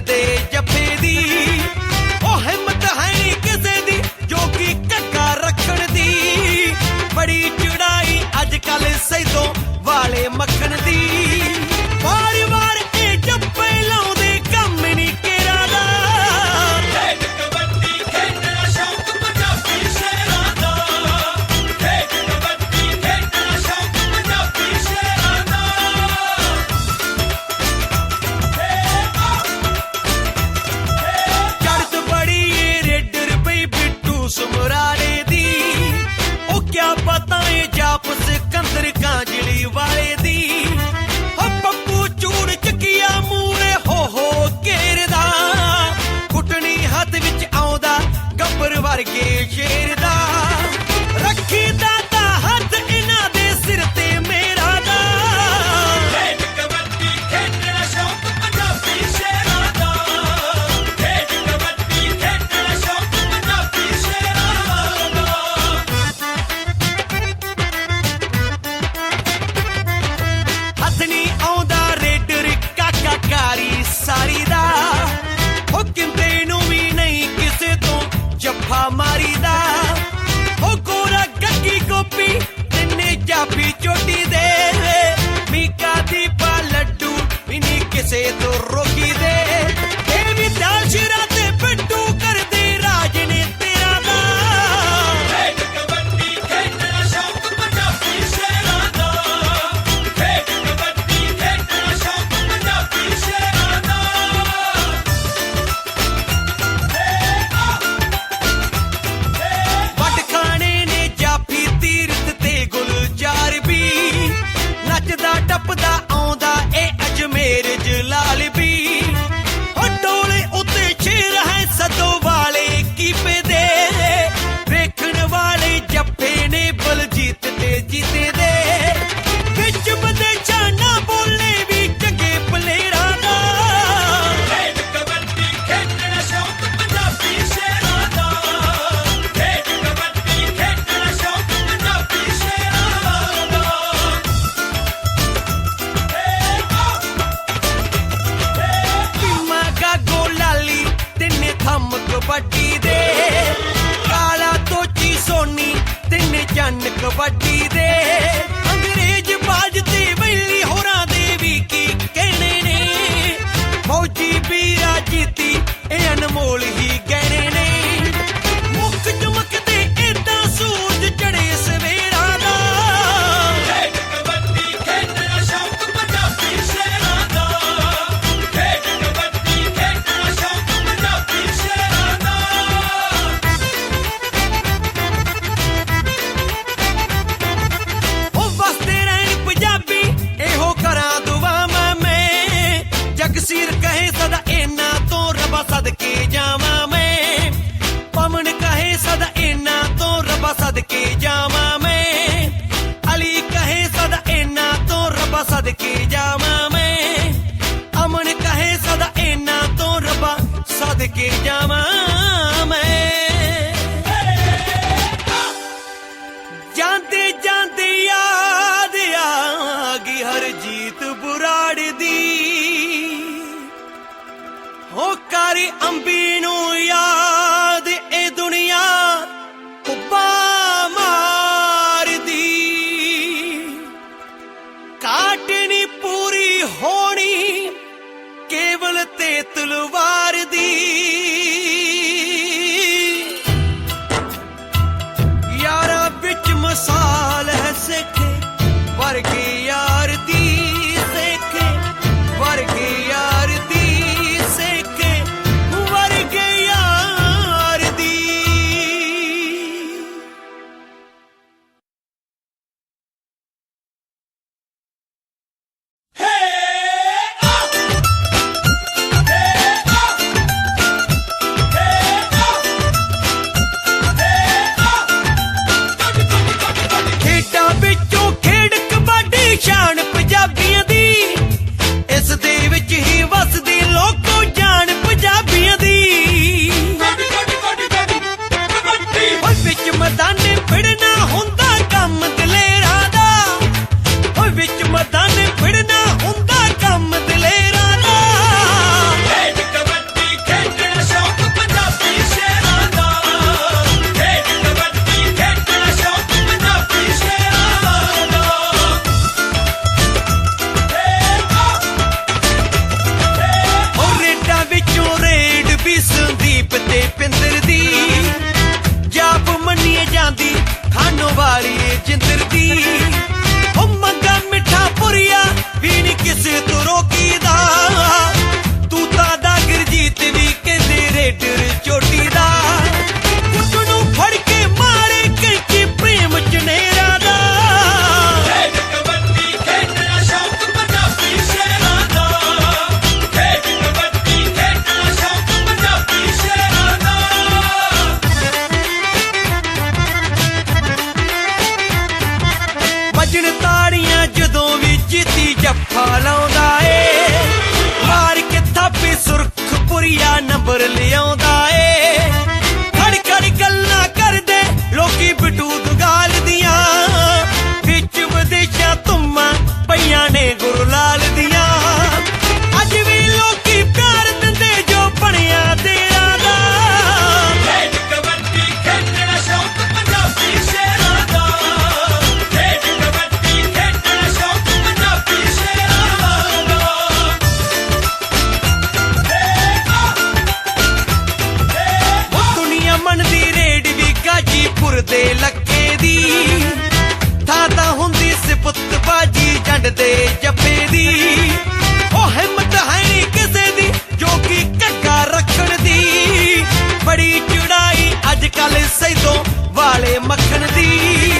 ਦੇ ਜੱਫੇ But partido. ਸੰਗਤ ਬੁਰਾੜ ਦੀ ਹੋ ਕਰ ਅੰਬੀ ਨੂੰ ਯਾਦ, ਇਹ ਦੁਨੀਆ ਕੁੱਬਾ ਮਾਰਦੀ। ਕਾਟਣੀ ਪੂਰੀ ਹੋਣੀ, ਕੇਵਲ ਤੇ ਤਲਵਾ ਨੱਚਣ ਤਾੜੀਆਂ ਜਦੋਂ ਵੀ ਜੀਤੀ ਜੱਫਾ ਲਾਉਂਦਾ ਏ। ਮਾਰ ਕੇ ਥਾਪੀ ਸੁਰਖਪੁਰੀਆ ਨੰਬਰ ਲਿਆਉਂਦਾ ਏ। ਖੜ ਖੜ ਗੱਲਾਂ ਕਰਦੇ ਲੋਕੀ ਬਟੂ ਦੁਗਾਲ ਦੀਆਂ ਵਿੱਚ ਵਿਦੇਸ਼ਾਂ ਤੁਮਾਂ ਪਈਆਂ ਨੇ ਗੁਰੂ ਦੇ ਜੱਫੇ ਦੀ। ਉਹ ਹਿੰਮਤ ਹੈ ਨੀ ਕਿਸੇ ਦੀ, ਜੋ ਕਿ ਕੱਗਾ ਰੱਖਣ ਦੀ। ਬੜੀ ਚੜਾਈ ਅੱਜ ਕੱਲ ਸੈਦੋਂ ਵਾਲੇ ਮੱਖਣ ਦੀ।